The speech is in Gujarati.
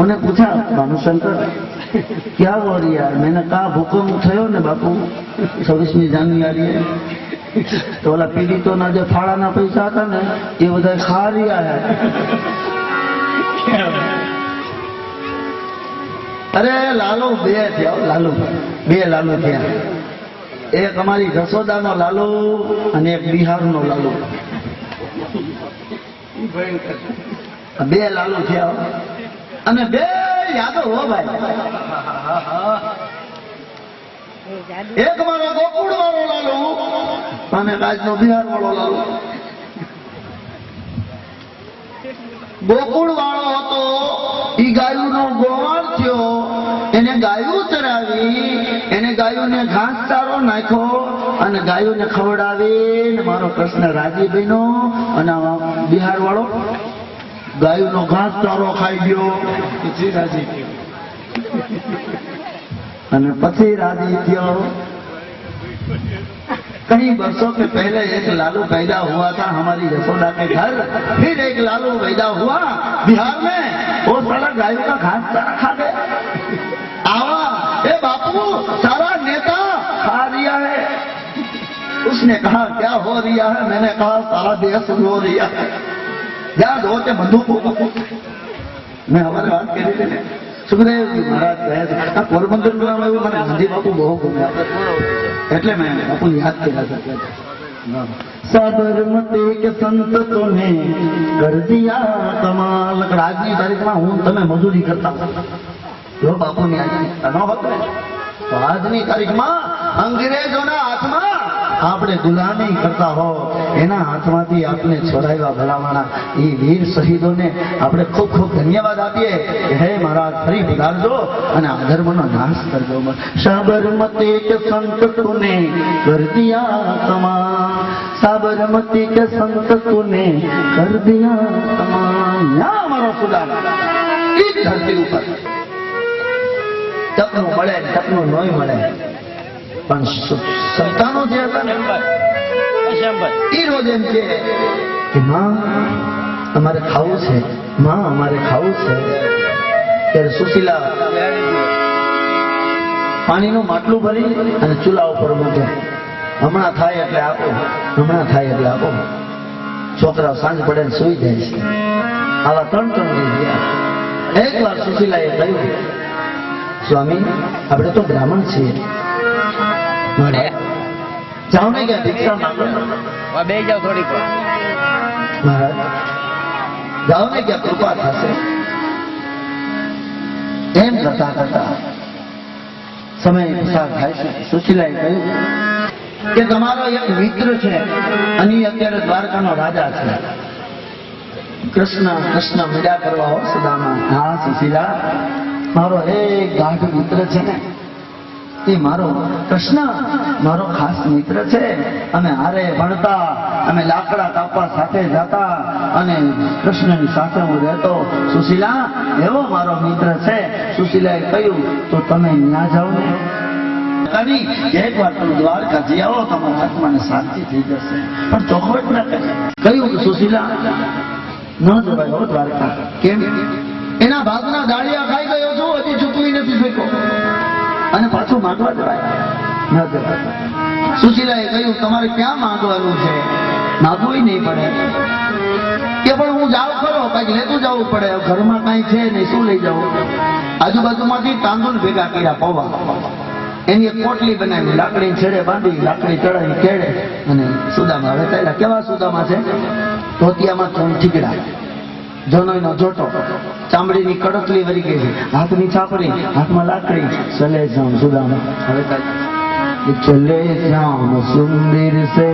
મને પૂછા ભાનુશંકર ક્યાં વોરી યાર? મેં કા હુકમ થયો ને બાપુ? છવ્વીસમી જાન્યુઆરીએ. તો ઓલા પીડિતોના જે ફાળાના પૈસા હતા ને એ બધા ખા રહ્યા અરે લાલુ બે થયા લાલુ. બે લાલુ થયા. એક અમારી જસોદાનો લાલુ અને એક બિહારનો લાલુ. બે લાલુ થયા અને બે યાદવ હો ભાઈ. એક મારો ગોકુળ વાળો લાલુ અને રાજનો બિહાર વાળો લાલુ. ગોકુળ વાળો હતો, ઈ ગાયુંનો ગોવાળ થયો, એને ગાયું ચરાવી, એને ગાયુંને ઘાસ ચારો નાખ્યો અને ગાયુંને ખવડાવી મારો કૃષ્ણ રાજી બન્યો અને બિહાર વાળો ગાયુંનો ઘાસ ચારો ખાઈ ગયો પછી રાજી થયો અને પછી રાજી થયો कई वर्षों के पहले एक लालू पैदा हुआ था हमारी यशोदा के घर फिर एक लालू पैदा हुआ बिहार में वो साला गायों का घास चारा खा गया आवा ए बापू सारा नेता खा रिया है उसने कहा क्या हो रिया है मैंने कहा सारा देश हो रिया है જ્યાં જો તે બંધુકો મેં અમારે વાત કરી હતી ને આજની તારીખમાં હું તમે મજૂરી કરતા જો બાપુની આજની ન હોત તો આજની તારીખમાં અંગ્રેજોના હાથમાં આપણે ગુલામી કરતા હો, એના હાથમાંથી આપણે છોડાવ્યા ભલામણા. એ વીર શહીદોને આપણે ખૂબ ખૂબ ધન્યવાદ આપીએ હે મહારાજ, ફરી પધારજો અને અધર્મનો નાશ કરજો. સાબરમતી કે સંત તુને કર દિયા તમામ. સાબરમતી કે સંત તુને કર દિયા તમામ. યા મારો સુદામ ઈ ધરતી ઉપર. તકનું મળે તકનું નોય મળે. પણ સંતાનો જે હતા ને? એ રોજ એમ કે માં અમારે ખાવું છે. માં અમારે ખાવું છે. ત્યારે સુશીલા પાણીનું માટલું ભરી અને ચૂલા ઉપર મૂકે. હમણાં થાય એટલે આપો. હમણાં થાય એટલે આપો. છોકરા સાંજ પડે ને સુઈ જાય છે. આવા ત્રણ ત્રણ દિવસ ગયા. એક વાર સુશીલાએ કહ્યું સ્વામી આપણે તો બ્રાહ્મણ છીએ. મળે જાઓ ને કે ભિક્ષા માંગો. બે જાવ થોડીક મહારાજ જાઓ ને કે કૃપા થશે. એમ કરતા કરતા સમય પસાર થાય છે. સુશીલાએ કહ્યું કે તમારો એક મિત્ર છે અને અત્યારે દ્વારકાનો રાજા છે. કૃષ્ણ કૃષ્ણ મીડા કરવા હો સુદામા. હા સુશીલા. મારો એક ગાઢ મિત્ર છે ને. એ મારો કૃષ્ણ મારો ખાસ મિત્ર છે. અમે હારે ભણતા, અમે લાકડા કાપવા સાથે જતા અને કૃષ્ણની સાથે હું રહેતો. સુશીલા, એવો મારો મિત્ર છે. સુશીલાએ કહ્યું, તો તમે ન્યા જાઓ ને? દ્વારકા જઈ આવો, તમારા આત્માને શાંતિ થઈ જશે. પણ ચોખવટ ના સુશીલા, ન જવાય દ્વારકા. કેમ? એના ભાગના દાળિયા ખાઈ ગયો છું, હજી ચૂકવી નથી શક્યો. અને પાછું માંગવા જવાય. ન જવાય સુશીલાએ કહ્યું, તમારે ક્યાં માંગવાનું છે? માંગવું નહીં પડે. કે પણ હું જાઉં ખરો, કંઈક લેતું જવું પડે. ઘરમાં કાંઈ છે નહીં, શું લઈ જવું? આજુબાજુમાંથી તાંદુલ ભેગા કર્યા પૌવા. એની એક પોટલી બનાવી, લાકડી છેડે બાંધી, લાકડી ચડાવી, કેળે અને સુદામાં હવે ચાલ્યા કેવા સુદામાં છે? ધોતિયામાં ત્રણ ઠીકડા. જનોઈનો જોટો. ચામડીની કડકલી વરી ગઈ છે. હાથની છાપરી હાથમાં લાકડી. ચલે જાઉં સુદામ હવે. ચલે જામ સુંદર સે